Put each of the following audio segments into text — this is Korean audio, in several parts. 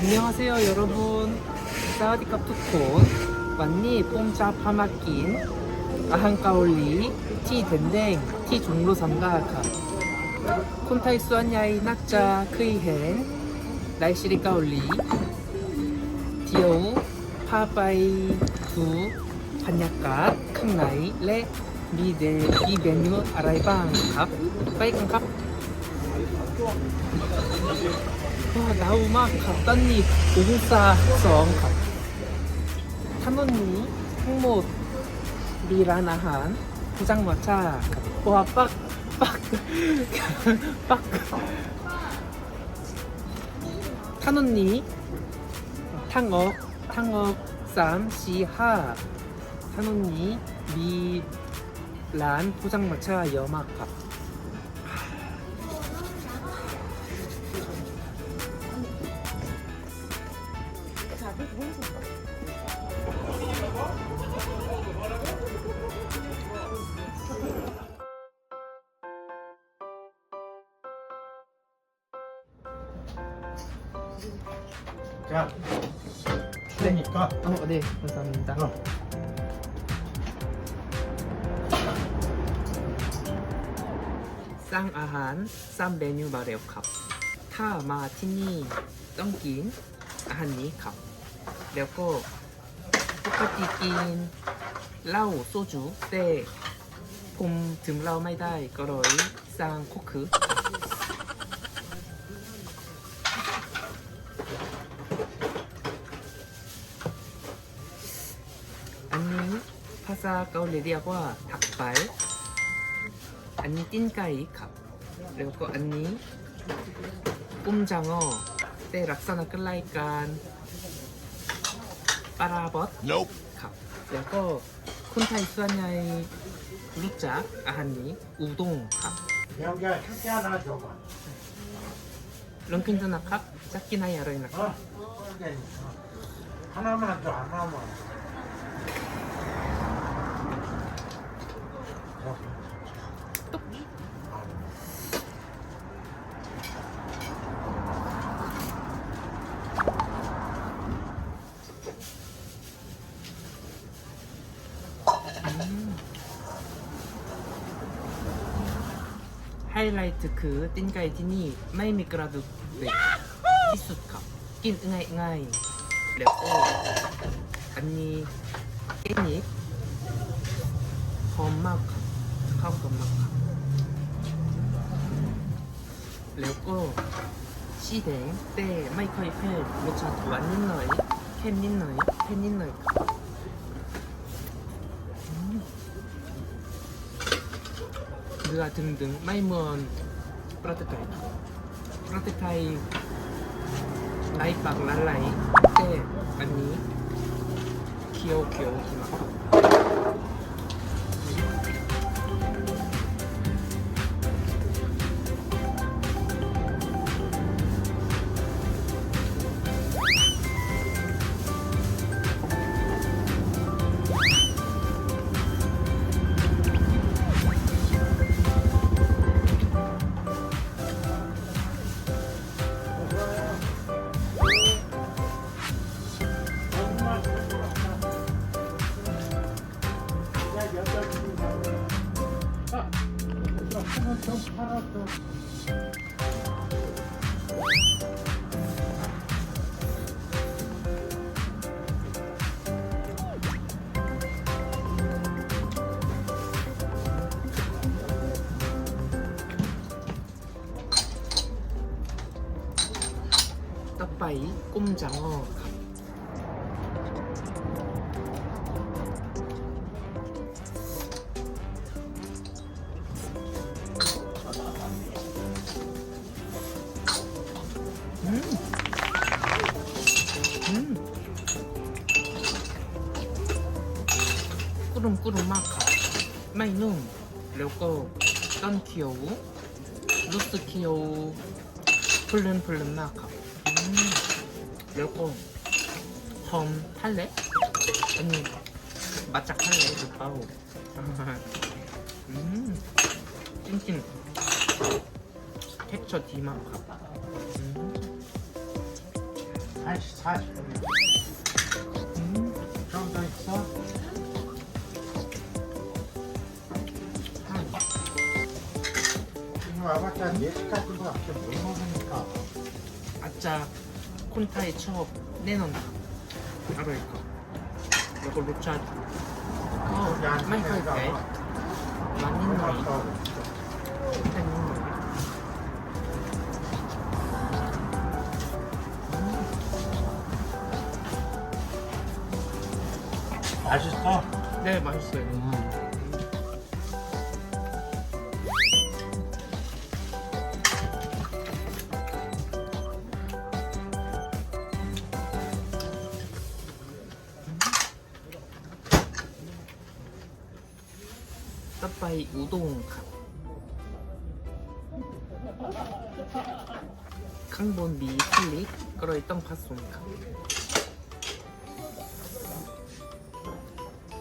안녕하세요 여러분. 사와디캅 투콘 완니 뽕짜 파마낀 아한까올리 티 덴댕 티 종로 삼가카 콘타이 수안야이 낙자 크이헨 날씨리 까올리 디오우 파바이 두 반약가 캉나이 레 미데 이 메뉴 아라이방 갑 빠이강 갑 와, 나우 막 갔다니 오공사 성 탄원니 항모 리란 아한 포장마차 와 빡, 빡, 빡. 탄원니 탕업 탕업 쌈 시하. 탄원니 미란 포장마차 여마갑 자, じゃあ、ぜひか。あ、おで、また見た。สั่งอาหารซ้ำเมนูมาเร็วครับ ถ้ามาที่นี่ต้องกินอาหารนี้ครับ แล้วก็ปกติกินเหล้าโซจูแต่ผมถึงเราไม่ได้ก็เลยสั่งคุกคือ casa caule리하고 닭발 아니 띵까이 컵 그리고 아니 꿈장어 때 락사나 끌라이깐 빠라벗 컵 그리고 콘타이 수아냐이 루짝 아하니 우동 컵 런킨드나 컵 짜끼나 야로이나 컵 하나만 더 하나만. ตุ๊กนี้ไฮไลท์คือตีนไก่ที่นี่ไม่มีกระดูกเด็กที่สุดครับ กินง่ายง่ายแล้วก็อันนี้เอ็นิกหอมมากครับเข้ากันมากครับ แล้วก็ชีแดงแต่ไม่ค่อยเผ็ดรสชาติหวานนิดหน่อยเค็มนิดหน่อยเผ็ดนิดหน่อยเรือดึงๆไม่เหมือนประเทศไทยประเทศไทยไหลปากละไหลแต่อันนี้เคี้ยวเคี้ยวๆนะค รับ좀 팔았어. 떡바이 꼼장어 꾸름꾸름마카 마이눈 그리고 깐 귀여우 루스 귀여우 플른플른마카 음. 그리고 험 탈래? 아니 맞짝 할래 루파우 음 찐찐 텍처 디마카 음. 40, 40. 와봤자 4시까지밖에 못 먹으니까. 아짜 콘타에 첩 내놓는다. 알아니까 이거 루차 어 많이 갈게. 많이 넣어. 맛있어? 네 맛있어요. 떡 바이 우동 가 강본 미 그러이 떡 파송가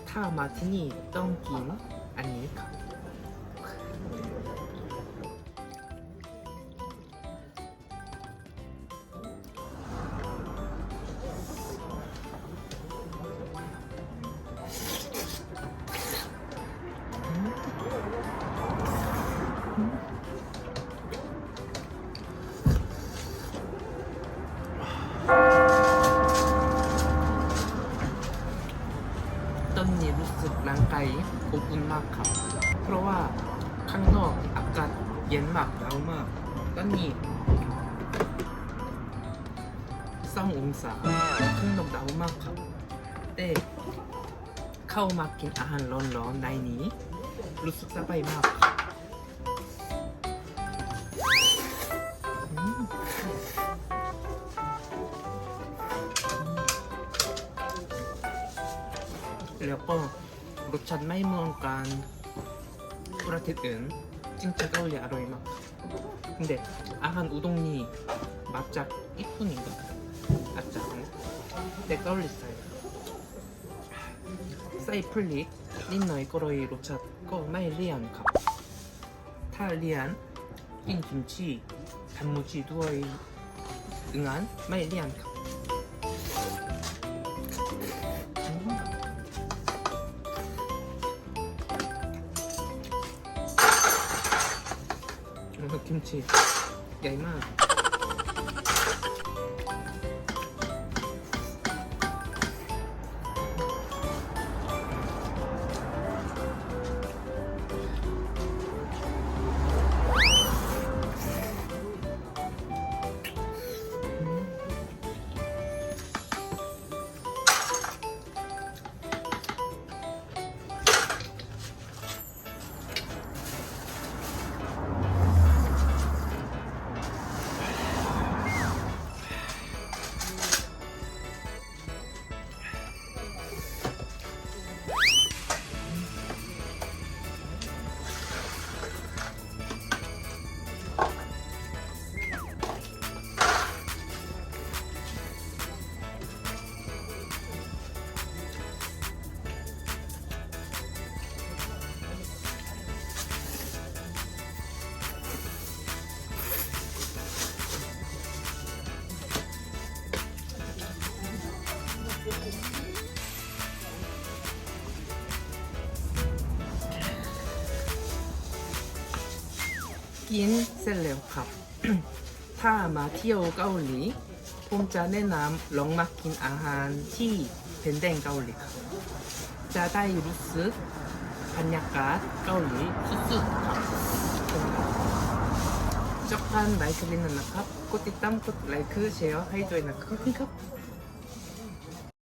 타 마티니 떡긴 아닐까 ร่างกายอบอุ่นมากครับ เพราะว่าข้างนอกอากาศเย็นมากหนาวมากตอนนี้สององศาข้างนอกหนาวมากครับแต่เข้ามากินอาหารร้อนๆในนี้ รู้สึกสบายมากครับแล้วก็ 놓쳤 마이 무언깐 브라테든 진짜 떠올리 아로이마. 근데 아한 우동니 맞짝 이쁜인가? 맞짝. 내 네, 떠올리스타인 사이플리 린너이 꼬로이 로차꺼 마이 리안 카타 리안 낀 김치 단무지 두어이 응한 마이 리안 카 กิมจิใหญ่มาก กินเสร็จแล้วครับ ถ้ามาเที่ยวเกาหลี ผมจะแนะนำลองมากินอาหารที่เป็นแดงเกาหลีครับ จะได้รู้สึกบรรยากาศเกาหลีสุดๆครับจบการไลฟ์คลิปนั้นนะครับ กดติดตามกดไลค์แชร์ให้ด้วยนะครับขอบคุณครับ